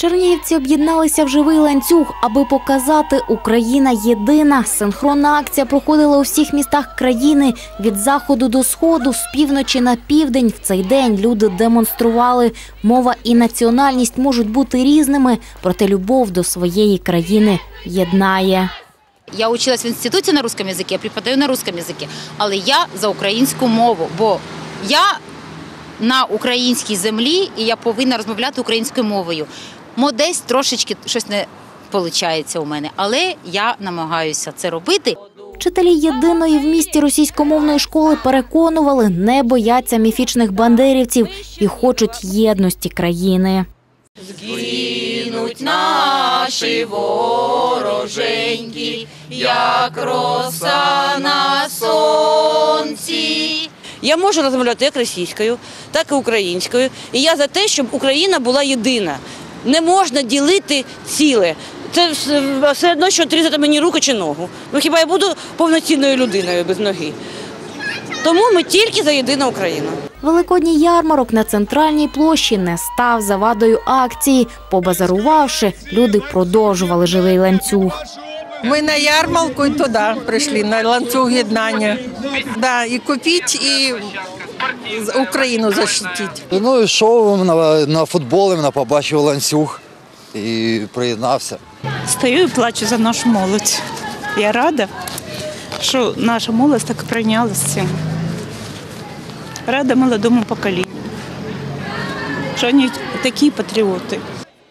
Чернігівці об'єдналися в живий ланцюг, аби показати Україна єдина. Синхронна акція проходила у всіх містах країни від заходу до сходу, з півночі на південь. В цей день люди демонстрували. Мова і національність можуть бути різними, проте любов до своєї країни єднає. Я училась в інституті на русском языке, я преподаю на русском языке, але я за українську мову, бо я на українській землі і я повинна розмовляти українською мовою. Мо десь трошечки щось не виходить у мене, але я намагаюся це робити. Вчителі єдиної в місті російськомовної школи переконували, не бояться міфічних бандерівців і хочуть єдності країни. Гинуть наші вороженьки, як роса на сонці. Я можу розмовляти як російською, так і українською. І я за те, щоб Україна була єдина. Не можна ділити ціле. Це все одно, що отрізати мені руку чи ногу. Ну хіба я буду повноцінною людиною без ноги? Тому ми тільки за єдину Україну. Великодній ярмарок на центральній площі не став завадою акції. Побазарувавши, люди продовжували живий ланцюг. Ми на ярмарку і туди прийшли, на ланцюг єднання. Да, і купіть, і Україну защитіть. Ну, йшов на, на футбол, на побачив ланцюг і приєднався. Стою і плачу за нашу молодь. Я рада, що наша молодь так прийнялася цим. Рада молодому поколінню, що вони такі патріоти.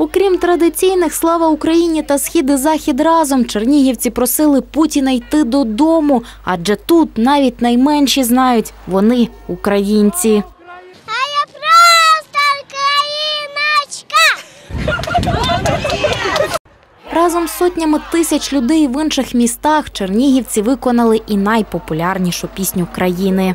Окрім традиційних слава Україні та схід і захід разом, чернігівці просили Путіна йти додому, адже тут навіть найменші знають вони українці. А я просто україночка! Разом з сотнями тисяч людей в інших містах чернігівці виконали і найпопулярнішу пісню країни.